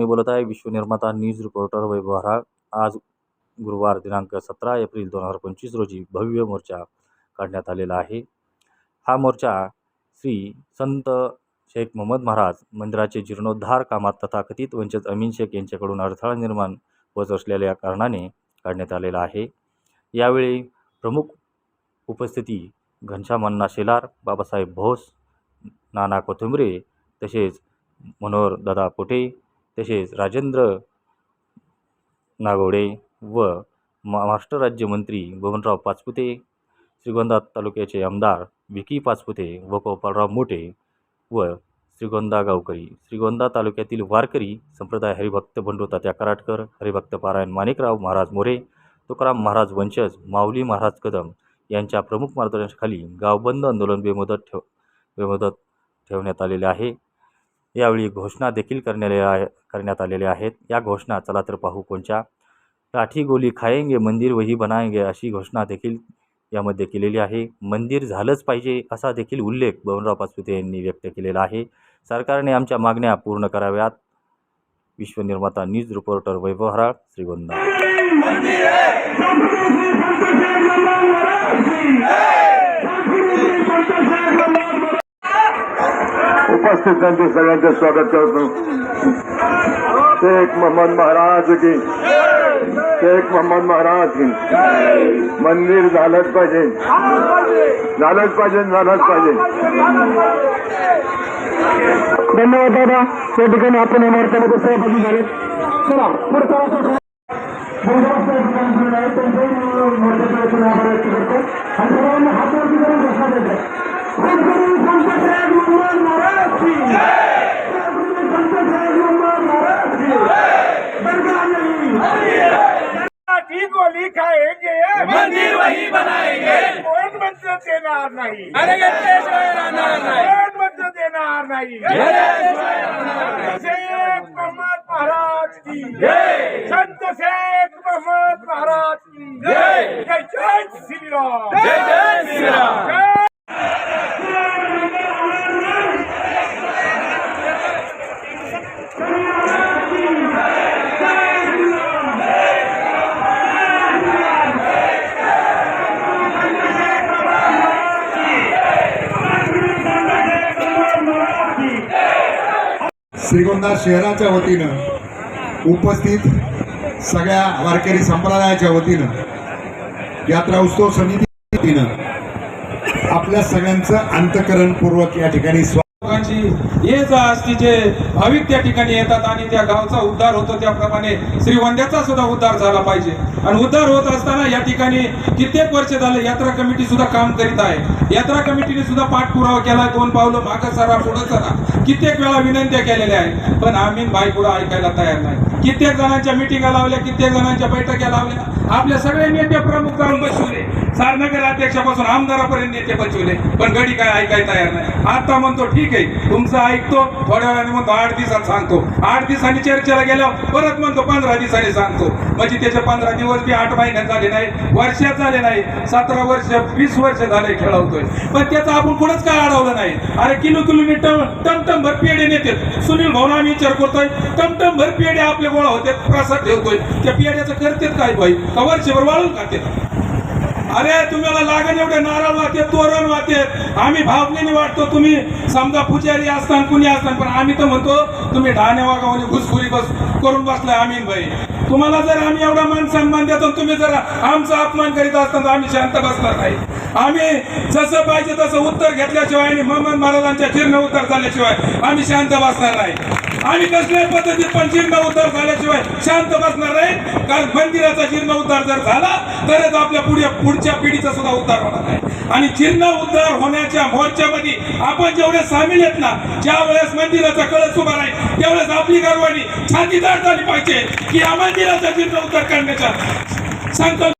मी बोलत आहे विश्वनिर्माता news reporter Vaibhav हराळ आज गुरुवार दिनांक सतरा एप्रिल दोन हजार पंचवीस रोजी भव्य मोर्चा काढण्यात आलेला आहे. हा मोर्चा श्री संत शेख मोहम्मद महाराज मंदिराचे जीर्णोद्धार कामात तथाकथित वंचित अमीन शेख यांच्याकडून अडथळा निर्माण होत असलेल्या कारणाने काढण्यात आलेला आहे. यावेळी प्रमुख उपस्थिती घनश्याम अण्णा शेलार बाबासाहेब भोस नाना कोथिंबरे तसेच मनोहर दादा पोटे तसेच राजेंद्र नागवडे व महाराष्ट्र राज्यमंत्री बबनराव पाचपुते श्रीगोंदा तालुक्याचे आमदार विकी पाचपुते व गोपाळराव मोटे व श्रीगोंदा गावकरी. श्रीगोंदा तालुक्यातील वारकरी संप्रदाय हरिभक्त बंडू तात्या कराटकर हरिभक्त पारायण माणिकराव महाराज मोरे तुकाराम महाराज वंशज माऊली महाराज कदम यांच्या प्रमुख मार्गदर्शनाखाली गावबंद आंदोलन बेमुदत ठेव बेमुदत ठेवण्यात आलेले आहे. यावेळी घोषणा देखील करण्यात आहे करण्यात आलेल्या आहेत. या घोषणा चला तर पाहू कोणच्या. काठी गोली खाएंगे मंदिर वही बनाएंगे अशी घोषणा देखील यामध्ये केलेली आहे. मंदिर झालंच पाहिजे असा देखील उल्लेख बबनराव पाचपुते यांनी व्यक्त केलेला आहे. सरकारने आमच्या मागण्या पूर्ण कराव्यात. Vishwanirmata news reporter Vaibhav Haral Shrigonda. उपस्थितांचे सगळ्यांचे स्वागत करतो. शेख मोहम्मद महाराज की। शेख मोहम्मद महाराज की। मंदिर झालंच पाहिजे झालंच पाहिजे झालंच पाहिजे धन्यवाद दादा। त्या ठिकाणी आपण या मोर्चामध्ये सहभागी झाले. चला, पुढचा सर्वांना हातवरती करून घोषणा देतो. लाठी देणार नाही. अरे घेतल्याशिवाय राहणार नाही. कोण मंत्र देणार नाही. घेतल्याशिवाय राहणार नाही. संत शेख मोहम्मद महाराज की. जय. संत शेख मोहम्मद महाराज की. जय. जय जय श्रीराम. जय जय श्रीराम. श्रीगोंदा शहराच्या वतीनं उपस्थित सगळ्या वारकरी संप्रदायाच्या वतीनं यात्रा उत्सव समितीनं आपल्या सगळ्यांचं अंतकरणपूर्वक या ठिकाणी ये जा असती जे भाविक त्या ठिकाणी येतात आणि त्या गावचा उद्धार होतो त्याप्रमाणे श्रीवंद्याचा सुद्धा उद्धार झाला पाहिजे. आणि उद्धार होत असताना या ठिकाणी कित्येक वर्ष झाले यात्रा कमिटी सुद्धा काम करीत आहे. यात्रा कमिटीने सुद्धा पाठपुरावा केला दोन पावलं मागं सरा पुढं सरा. कित्येक वेळा विनंत्या केलेल्या आहेत पण आम्ही बायपुढं ऐकायला तयार नाही. कित्येक जणांच्या मिटिंगा लावल्या कित्येक जणांच्या बैठका लावल्या. आपल्या सगळे नेते प्रमुख जाऊन बसवले. सारनगर अध्यक्षापासून आमदारापर्यंत नेते बसवले. पण गडी काय ऐकायला तयार नाही. आता म्हणतो ठीक ठीक आहे. तुमचं ऐकतो थोड्या वेळाने म्हणतो आठ दिवसात सांगतो. आठ दिवसांनी चर्चेला गेल्यावर परत म्हणतो पंधरा दिवसांनी सांगतो. म्हणजे त्याचे पंधरा दिवस बी आठ महिन्यात झाले नाही वर्षात झाले नाही सतरा वर्ष वीस वर्ष झाले खेळवतोय. पण त्याचं आपण कुणच काय अडवलं नाही. अरे किलो किलोमीटर टमटम भर पेढे नेते सुनील भाऊन आम्ही विचार करतोय टमटम भर पेढे आपले गोळा होते प्रसाद ठेवतोय. त्या पेढ्याचं करतेत काय भाई? का वर्षभर वाळून खाते अरे तुम्हाला लागण एवढे नारळ वाहते तोरण वाहते आम्ही भावनेने वाटतो तुम्ही समजा पुजारी असताना कुणी असताना पण आम्ही तर म्हणतो तुम्ही ढाणे वागावणे घुसखुरी बस करून बसलाय आम्ही भाई. तुम्हाला जर आम्ही एवढा मान सन्मान देतो तुम्ही जर आमचा अपमान करीत असताना तर आम्ही शांत बसणार नाही. आम्ही जसं पाहिजे तसं उत्तर घेतल्याशिवाय आणि मोहम्मद महाराजांच्या जीर्ण उत्तर झाल्याशिवाय आम्ही शांत बसणार नाही. आम्ही कसल्याही पद्धतीत पण जीर्ण उद्धार झाल्याशिवाय शांत बसणार नाही. कारण मंदिराचा जीर्ण उद्धार जर झाला तरच आपल्या पुढे पुढच्या पिढीचा सुद्धा उद्धार होणार आहे आणि जीर्ण उद्धार होण्याच्या मोर्चामध्ये आपण जेवढे सामील आहेत ना ज्या वेळेस मंदिराचा कळस उभा राहील त्यावेळेस आपली गर्वानी छातीदार झाली पाहिजे की या मंदिराचा जीर्ण उद्धार करण्याचा संकल्प